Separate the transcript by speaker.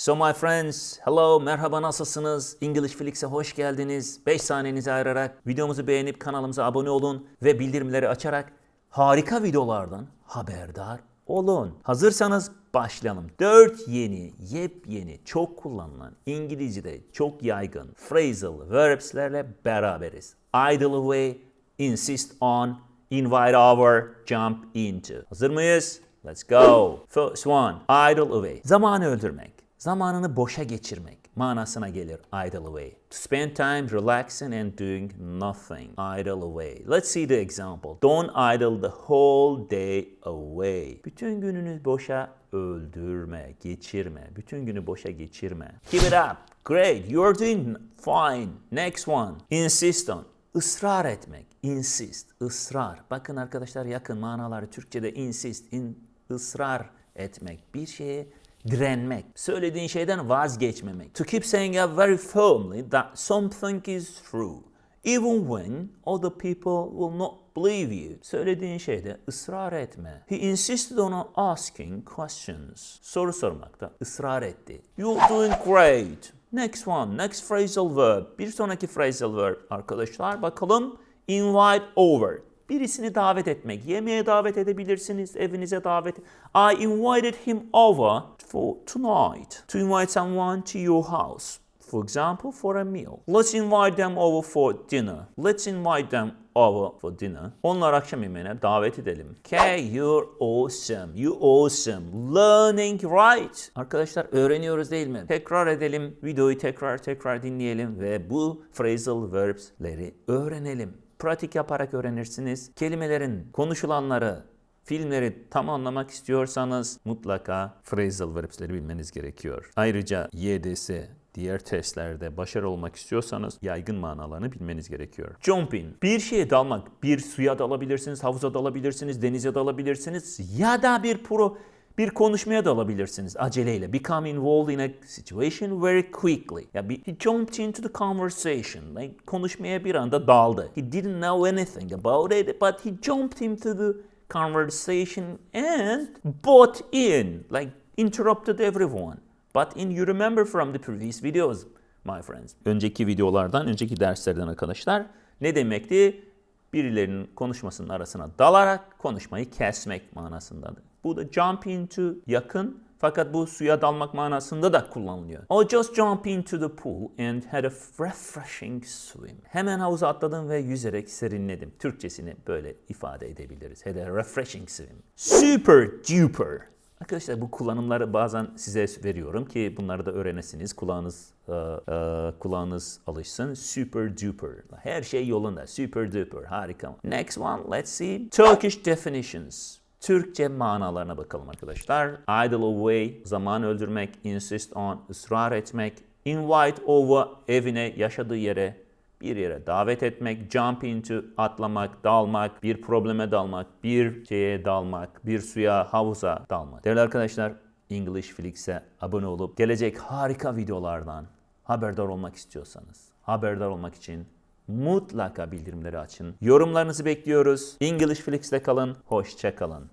Speaker 1: So my friends, hello, merhaba nasılsınız? English Flix'e hoş geldiniz. 5 saniyenizi ayırarak videomuzu beğenip kanalımıza abone olun ve bildirimleri açarak harika videolardan haberdar olun. Hazırsanız başlayalım. 4 yeni, yepyeni, çok kullanılan, İngilizce'de çok yaygın phrasal verbs'lerle beraberiz. Idle away, insist on, invite over, jump into. Hazır mıyız? Let's go. First one, idle away. Zamanı öldürmek, zamanını boşa geçirmek manasına gelir idle away. To spend time relaxing and doing nothing. Idle away. Let's see the example. Don't idle the whole day away. Bütün gününü boşa öldürme, geçirme. Bütün günü boşa geçirme. Keep it up. Great. You're doing fine. Next one. Insist on. Israr etmek. Insist. ısrar. Bakın arkadaşlar yakın manaları Türkçede insist, in, ısrar etmek. Bir şeye direnmek. Söylediğin şeyden vazgeçmemek. To keep saying out very firmly that something is true. Even when other people will not believe you. Söylediğin şeyde ısrar etme. He insisted on asking questions. Soru sormakta ısrar etti. You're doing great. Next one, next phrasal verb. Bir sonraki phrasal verb arkadaşlar bakalım. Invite over. Birisini davet etmek. Yemeğe davet edebilirsiniz, evinize davet. I invited him over for tonight. To invite someone to your house. For example, for a meal. Let's invite them over for dinner. Let's invite them over for dinner. Onları akşam yemeğine davet edelim. Okay, you're awesome. You awesome. Learning right. Arkadaşlar öğreniyoruz değil mi? Tekrar edelim. Videoyu tekrar tekrar dinleyelim ve bu phrasal verbs'leri öğrenelim. Pratik yaparak öğrenirsiniz. Kelimelerin konuşulanları, filmleri tam anlamak istiyorsanız mutlaka phrasal verbs'leri bilmeniz gerekiyor. Ayrıca YDS diğer testlerde başarılı olmak istiyorsanız yaygın manalarını bilmeniz gerekiyor. Jump in. Bir şeye dalmak. Bir suya dalabilirsiniz, havuza dalabilirsiniz, denize dalabilirsiniz ya da bir pro bir konuşmaya dalabilirsiniz aceleyle. Become involved in a situation very quickly. Ya bir, he jumped into the conversation. Like, konuşmaya bir anda daldı. He didn't know anything about it, but he jumped into the conversation and bought in. Like interrupted everyone. But in you remember from the previous videos, my friends. Önceki videolardan, önceki derslerden arkadaşlar ne demekti? Birilerinin konuşmasının arasına dalarak konuşmayı kesmek manasındadır. Bu da jump into yakın fakat bu suya dalmak manasında da kullanılıyor. I just jump into the pool and had a refreshing swim. Hemen havuza atladım ve yüzerek serinledim. Türkçesini böyle ifade edebiliriz. Had a refreshing swim. Super duper. Arkadaşlar bu kullanımları bazen size veriyorum ki bunları da öğrenesiniz. Kulağınız e, e, kulağınız alışsın. Super duper. Her şey yolunda. Super duper. Harika. Next one. Let's see. Turkish definitions. Türkçe manalarına bakalım arkadaşlar. Idle away, zaman öldürmek, insist on, ısrar etmek, invite over, evine, yaşadığı yere, bir yere davet etmek, jump into, atlamak, dalmak, bir probleme dalmak, bir şeye dalmak, bir suya, havuza dalmak. Değerli arkadaşlar, English Flix'e abone olup gelecek harika videolardan haberdar olmak istiyorsanız, haberdar olmak için mutlaka bildirimleri açın. Yorumlarınızı bekliyoruz. English Flix'te kalın, hoşça kalın.